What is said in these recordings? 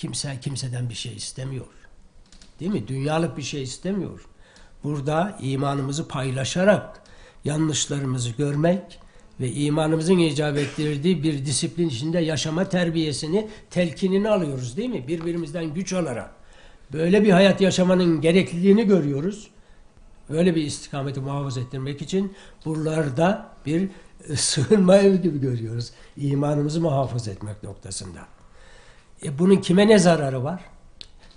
Kimse kimseden bir şey istemiyor. Değil mi? Dünyalık bir şey istemiyor. Burada imanımızı paylaşarak yanlışlarımızı görmek ve imanımızın icap ettirdiği bir disiplin içinde yaşama terbiyesini, telkinini alıyoruz değil mi? Birbirimizden güç alarak. Böyle bir hayat yaşamanın gerekliliğini görüyoruz. Böyle bir istikameti muhafaza ettirmek için buralarda bir e, sığınma evi gibi görüyoruz. İmanımızı muhafaza etmek noktasında. E bunun kime ne zararı var?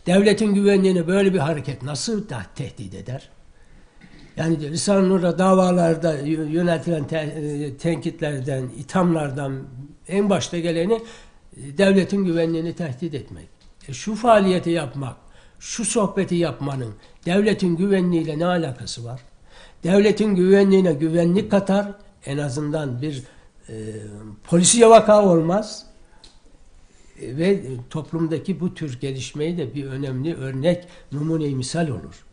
Devletin güvenliğini böyle bir hareket nasıl da tehdit eder? Yani Risale-i Nur'da davalarda yöneltilen te- e, tenkitlerden, ithamlardan en başta geleni e, devletin güvenliğini tehdit etmek. E şu faaliyeti yapmak, şu sohbeti yapmanın devletin güvenliğiyle ne alakası var? Devletin güvenliğine güvenlik katar, en azından bir e, polisiye vaka olmaz ve toplumdaki bu tür gelişmeyi de bir önemli örnek, numune misal olur.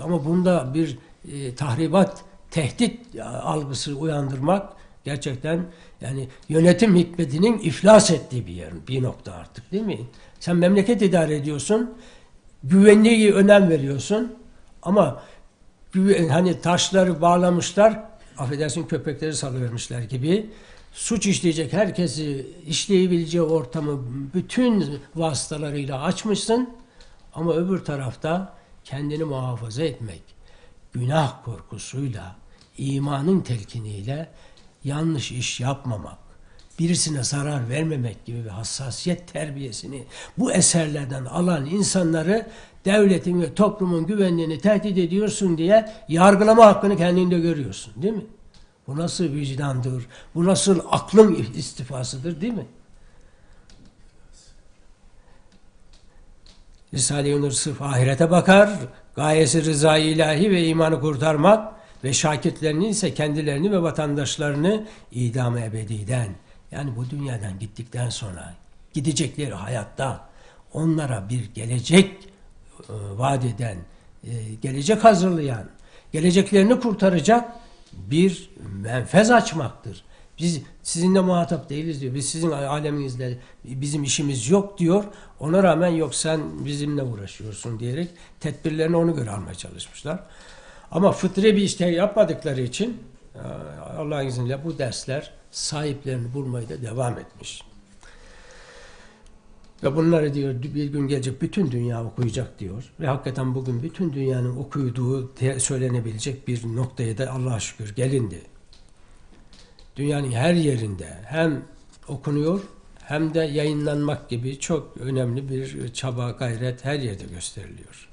Ama bunda bir e, tahribat, tehdit algısı uyandırmak gerçekten yani yönetim hikmetinin iflas ettiği bir yer, bir nokta artık değil mi? Sen memleket idare ediyorsun, güvenliğe önem veriyorsun ama hani taşları bağlamışlar, affedersin köpekleri salıvermişler gibi suç işleyecek herkesi işleyebileceği ortamı bütün vasıtalarıyla açmışsın ama öbür tarafta kendini muhafaza etmek, günah korkusuyla, imanın telkiniyle yanlış iş yapmamak, birisine zarar vermemek gibi bir hassasiyet terbiyesini bu eserlerden alan insanları devletin ve toplumun güvenliğini tehdit ediyorsun diye yargılama hakkını kendinde görüyorsun değil mi? Bu nasıl vicdandır? Bu nasıl aklın istifasıdır değil mi? Risale-i Nur sırf ahirete bakar, gayesi rızayı ilahi ve imanı kurtarmak ve şakirtlerinin ise kendilerini ve vatandaşlarını idam ebediden yani bu dünyadan gittikten sonra gidecekleri hayatta onlara bir gelecek e, vaat eden, e, gelecek hazırlayan, geleceklerini kurtaracak bir menfez açmaktır. Biz sizinle muhatap değiliz diyor. Biz sizin aleminizle bizim işimiz yok diyor. Ona rağmen yok sen bizimle uğraşıyorsun diyerek tedbirlerini onu göre almaya çalışmışlar. Ama fıtri bir işte yapmadıkları için e, Allah'ın izniyle bu dersler sahiplerini bulmaya da devam etmiş. Ve bunları diyor bir gün gelecek bütün dünya okuyacak diyor. Ve hakikaten bugün bütün dünyanın okuyduğu söylenebilecek bir noktaya da Allah'a şükür gelindi. Dünyanın her yerinde hem okunuyor hem de yayınlanmak gibi çok önemli bir çaba gayret her yerde gösteriliyor.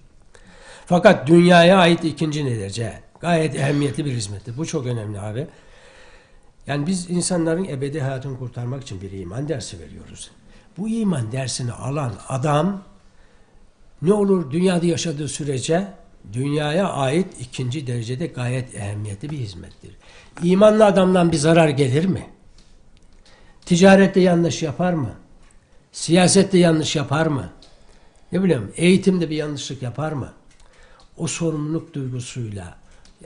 Fakat dünyaya ait ikinci derece gayet ehemmiyetli bir hizmettir. Bu çok önemli abi. Yani biz insanların ebedi hayatını kurtarmak için bir iman dersi veriyoruz. Bu iman dersini alan adam ne olur dünyada yaşadığı sürece dünyaya ait ikinci derecede gayet ehemmiyetli bir hizmettir. İmanlı adamdan bir zarar gelir mi? Ticarette yanlış yapar mı? Siyasette yanlış yapar mı? Ne bileyim eğitimde bir yanlışlık yapar mı? O sorumluluk duygusuyla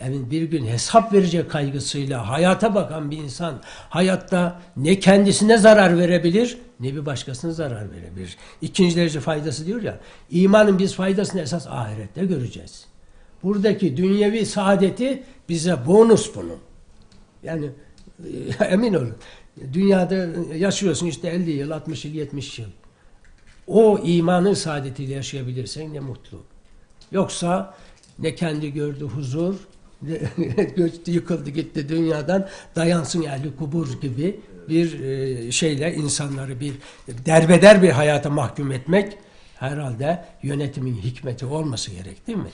yani bir gün hesap verecek kaygısıyla hayata bakan bir insan hayatta ne kendisine zarar verebilir ne bir başkasına zarar verebilir. İkinci derece faydası diyor ya imanın biz faydasını esas ahirette göreceğiz. Buradaki dünyevi saadeti bize bonus bunun. Yani e, emin olun. Dünyada yaşıyorsun işte 50 yıl, 60 yıl, 70 yıl. O imanın saadetiyle yaşayabilirsen ne mutlu. Yoksa ne kendi gördü huzur, göçtü, yıkıldı gitti dünyadan dayansın yani kubur gibi bir e, şeyle insanları bir derbeder bir hayata mahkum etmek herhalde yönetimin hikmeti olması gerek değil mi?